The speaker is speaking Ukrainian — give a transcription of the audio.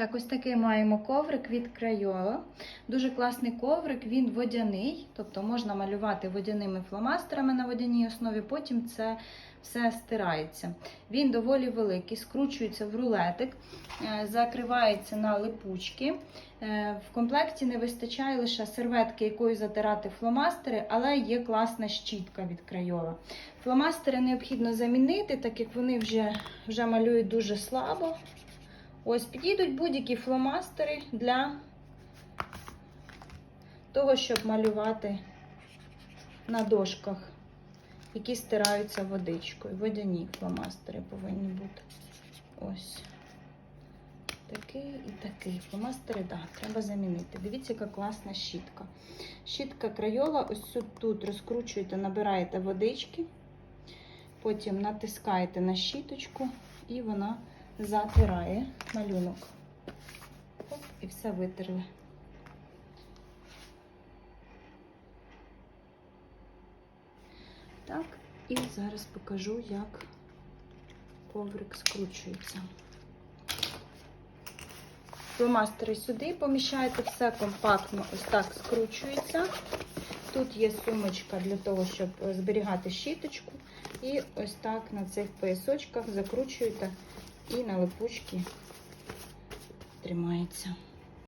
Так, ось такий маємо коврик від Крайола. Дуже класний коврик, він водяний, тобто можна малювати водяними фломастерами на водяній основі, потім це все стирається. Він доволі великий, скручується в рулетик, е, закривається на липучки. Е, В комплекті не вистачає лише серветки, якою затирати фломастери, але є класна щітка від Крайола. Фломастери необхідно замінити, так як вони вже, вже малюють дуже слабо. Ось підійдуть будь-які фломастери для того, щоб малювати на дошках, які стираються водичкою. Водяні фломастери повинні бути. Ось. Такий і такий. Фломастери, так, треба замінити. Дивіться, яка класна щітка. Щітка крайола, ось тут, тут розкручуєте, набираєте водички, потім натискаєте на щіточку і вона затирає малюнок. Оп, і все витерли. Так, і зараз покажу, як коврик скручується. Фломастери сюди, поміщаєте все компактно, ось так скручується. Тут є сумочка для того, щоб зберігати щіточку. І ось так на цих поясочках закручуєте і на липучки тримається.